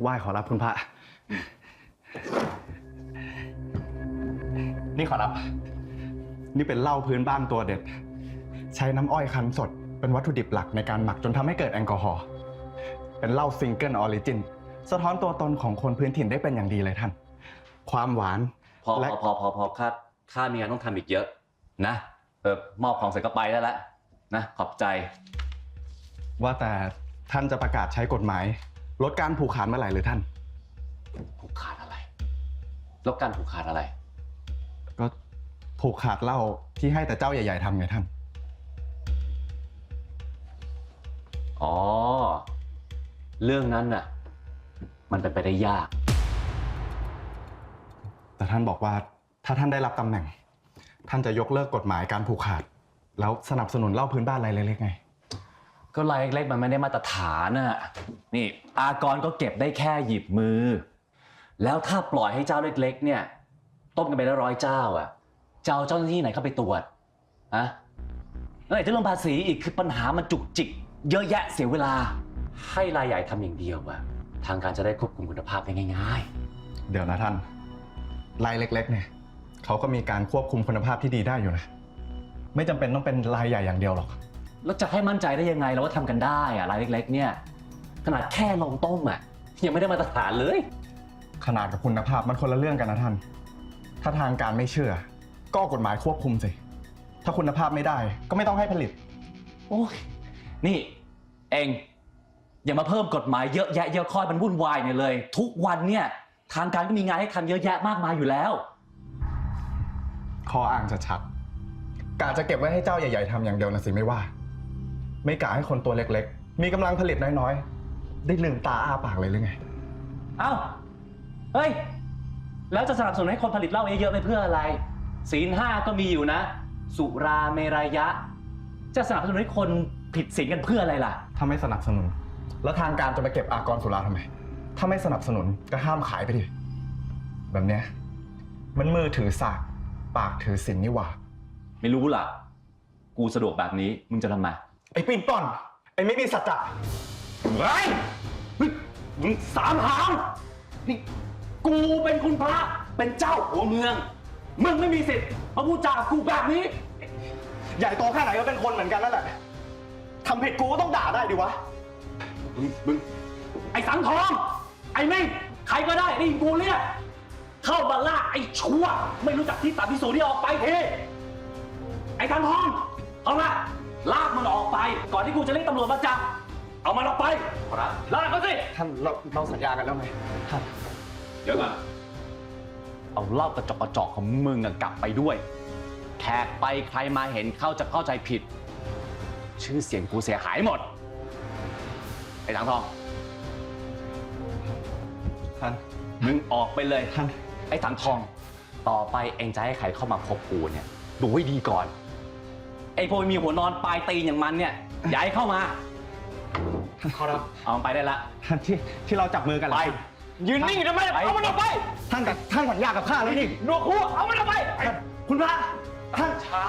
ไหว้ขอรับคุณพระ นี่ขอรับ นี่เป็นเหล้าพื้นบ้านตัวเด็ด ใช้น้ำอ้อยคั้นสด เป็นวัตถุดิบหลักในการหมักจนทำให้เกิดแอลกอฮอล์ เป็นเหล้าซิงเกิลออริจิน สะท้อนตัวตนของคนพื้นถิ่นได้เป็นอย่างดีเลยท่าน ความหวาน พอและ พอพอพอพอข้าข้ามีงานต้องทำอีกเยอะ นะเออมอบของเสร็จก็ไปได้แล้วนะขอบใจ ว่าแต่ท่านจะประกาศใช้กฎหมาย ลดการผูกขาดเมื่อไหร่หรือท่าน ผูกขาดอะไรแล้วการผูกขาดอะไร ก็ผูกขาดเหล้าที่ให้แต่เจ้าใหญ่ ๆทำไงท่าน อ๋อ เรื่องนั้นน่ะ มันเป็นไปได้ยาก แต่ท่านบอกว่าถ้าท่านได้รับตำแหน่ง ท่านจะยกเลิกกฎหมายการผูกขาด แล้วสนับสนุนเหล้าพื้นบ้านรายเล็กๆไง ก็รายเล็กๆมันไม่ได้มาตรฐานน่ะนี่ อากรก็เก็บได้แค่หยิบมือ แล้วถ้าปล่อยให้เจ้าเล็ก ๆ เนี่ยต้มกันไปแล้วร้อยเจ้าอะเจ้าเจ้าหน้าที่ไหนเข้าไปตรวจอะแล้วไหนจะเรื่องภาษีอีกคือปัญหามันจุกจิก เยอะแยะเสียเวลา ให้รายใหญ่ทำอย่างเดียวอะทางการจะได้ควบคุมคุณภาพได้ง่าย เดี๋ยวนะท่านรายเล็ก ๆ เนี่ยเขาก็มีการควบคุมคุณภาพที่ดีได้อยู่นะ ไม่จำเป็นต้องเป็นรายใหญ่อย่างเดียวหรอก แล้วจะให้มั่นใจได้ยังไงเราว่าทำกันได้อะรายเล็กๆ เนี่ย ขนาดแค่ลงต้มอะยังไม่ได้มาตรฐานเลย ขนาดกับคุณภาพมันคนละเรื่องกันนะท่าน ถ้าทางการไม่เชื่อ ก็เอากฎหมายควบคุมสิ ถ้าคุณภาพไม่ได้ ก็ไม่ต้องให้ผลิต โอ้ยนี่ เองอย่ามาเพิ่มกฎหมายเยอะแยะเยอะค่อยมันวุ่นวายเนี่ยเลย ทุกวันเนี่ยทางการก็มีงานให้ทำเยอะแยะมากมายอยู่แล้วข้ออ้างจะชัดกะจะเก็บไว้ให้เจ้าใหญ่ๆทำอย่างเดียวนะสิไม่ว่า ไม่กะให้คนตัวเล็กๆ มีกำลังผลิตน้อยๆ ได้ลืมตาอ้าปากเลยหรือไง เอ้า เฮ้ย แล้วจะสนับสนุนให้คนผลิตเหล้าเยอะๆไปเพื่ออะไร ศีลห้าก็มีอยู่นะ สุราเมรยะ จะสนับสนุนให้คนผิดศีลกันเพื่ออะไรล่ะ ถ้าไม่สนับสนุน แล้วทางการจะไปเก็บอากรสุราทำไม ถ้าไม่สนับสนุนก็ห้ามขายไปดิ แบบเนี้ย มันมือถือสาก ปากถือสินนี่หว่า ไม่รู้ล่ะ กูสะดวกแบบนี้ มึงจะทำไม ไอ้ปีนป้อน ไอ้ไม่มีสัจจะเฮ้ยเฮ้มึงสามหางนี่กูเป็นคุณพระเป็นเจ้าหัวเมือง มึงไม่มีสิทธิ์มาพูดจากูแบบนี้ ใหญ่โตแค่ไหนก็เป็นคนเหมือนกันนั่นแหละทำผิดกูก็ต้องด่าได้ดิวะ มึงมึงไอ้สังทอง ไอ้เม่งใครก็ได้ได้ยินกูเรียกเข้ามาล่าไอ้ชั่ว ไม่รู้จักที่ต่ำที่สูงที่ออกไปเทไอ้สังทองเอาละ ลากมันออกไป ก่อนที่กูจะเรียกตำรวจมาจับ เอามันออกไป ลากมันสิ ท่านเราเราสัญญากันแล้วไงท่านเดี๋ยวก่อนเอาเหล้ากระจอกกระจอกของมึงอะกลับไปด้วย แขกไปใครมาเห็นเข้าจะเข้าใจผิด ชื่อเสียงกูเสียหายหมด ไอ้ถังทอง ท่าน มึงออกไปเลยท่าน ไอ้ถังทอง ต่อไปเองจะให้ใครเข้ามาพบกูเนี่ย ดูให้ดีก่อนไอ้ พวกมีหัวนอนปลายตีนอย่างมันเนี่ยอย่าให้เข้ามาขอรับเอามันไปได้ละท่านที่ที่เราจับมือกันเหรไปอยืนนิ่งอยู่ทำไมไปเอามันออกไปท่านกับท่านสัญญากับข้าแล้วนี่หนวกหัวเอามันออกไป คุณพระท่านช้า